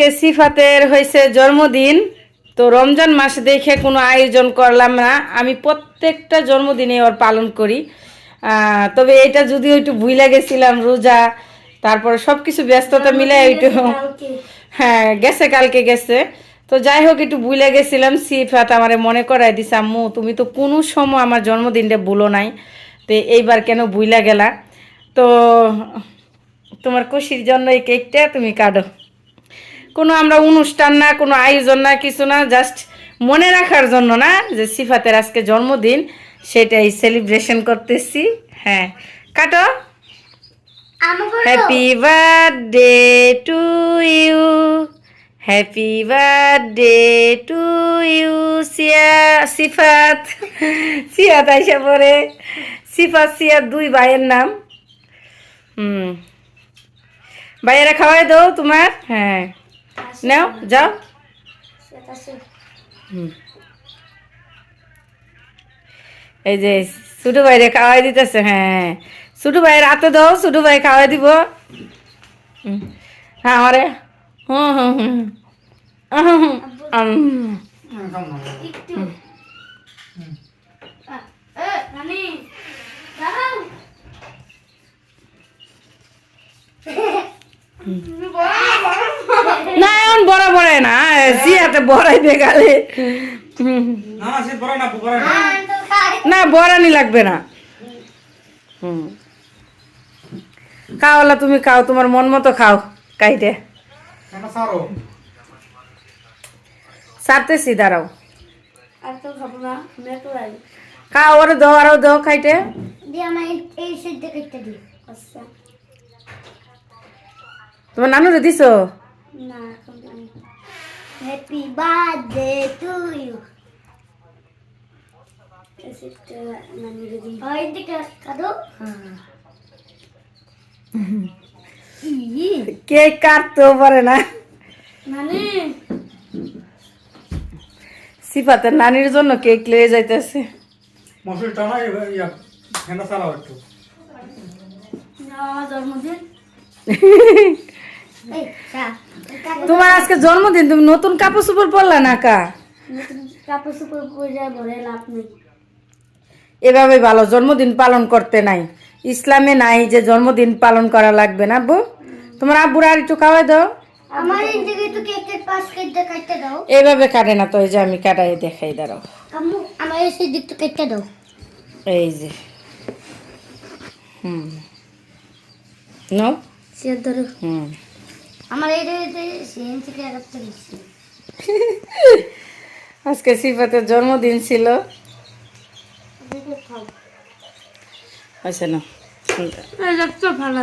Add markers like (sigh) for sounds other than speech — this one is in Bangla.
আজকে সিফাতের হয়েছে জন্মদিন। তো রমজান মাস দেখে কোনো আয়োজন করলাম না। আমি প্রত্যেকটা জন্মদিনে ওর পালন করি। তবে এটা যদিও একটু ভুইলা গেছিলাম রোজা তারপরে সব কিছু ব্যস্ততা মিলে একটু হ্যাঁ গেছে কালকে গেছে। তো যাই হোক একটু ভুলে গেছিলাম সিফাত আমার মনে করাই দিছে আম্মু তুমি তো কোনো সময় আমার জন্মদিনটা ভুলো নাই। তো এইবার কেন ভুইলা গেলা? তো তোমার খুশির জন্য এই কেকটা তুমি কাটো। কোনো আমরা অনুষ্ঠান না কোনো আয়োজন না কিছু না জাস্ট মনে রাখার জন্য না যে সিফাতের আজকে জন্মদিন সেটাই সেলিব্রেশন করতেছি। হ্যাঁ। কাটো? Happy birthday to you happy birthday to you Siya Sifat. Siyat আইসা পরে সিফাত সিয়াত দুই ভাইয়ের নাম। হুম। ভাইয়েরা খাওয়াই দাও তোমার। হ্যাঁ। নাও যাও। এই যে ছোটো ভাইরে খাওয়াই দিতেছে হ্যাঁ। ছোটো ভাইয়ের হাতে দাও ছোটো ভাই খাওয়াই দিব। হ্যাঁ আমারে। হুম হুম হুম হুম, না জিয়াতে বড়াইতে গেলে। না বড়ানি লাগবে না। হুম। খাওয়ালা তুমি খাও তোমার মন মতো খাও কাইটে। সারতেছি দাঁড়াও। আর খাও ওরে দাও আরও দাও দিই আচ্ছা। তোমার নানুরে দিছো? না। এখন জানি হ্যাপি বার্থডে টু ইউ ওই দিকে কাদো কেক কাটতেও পারে না। নানি সিফাতের নানির জন্য কেক লয়ে যাইতেছে। মশুরি টানা ইয়া একটু। আমার জন্মদিন। (laughs) তোমার আজকে জন্মদিন তুমি নতুন কাপড় চোপড় পরলা না কা? কাপড় চোপড় পরে যায় লাভ নেই। এভাবে ভালো জন্মদিন পালন করতে নাই। ইসলামে নাই যে জন্মদিন পালন করা লাগবে না আব্বু? তোমার আব্বুর আর একটু খাওয়াই দাও। আমার এই দিকে কেকের পাশ কেটে কাটতে দাও। এইভাবে কাটে না তো এই যে আমি কাটাই দেখাই দাঁড়াও। আম্মু আমার এই দিকটা কেটে দাও। এই যে। হুম। নাও। সে ধরো হুম। আমার এই সেন থেকে একটা আজকে সিফাতের জন্মদিন ছিল। হয়েছে না ভালো।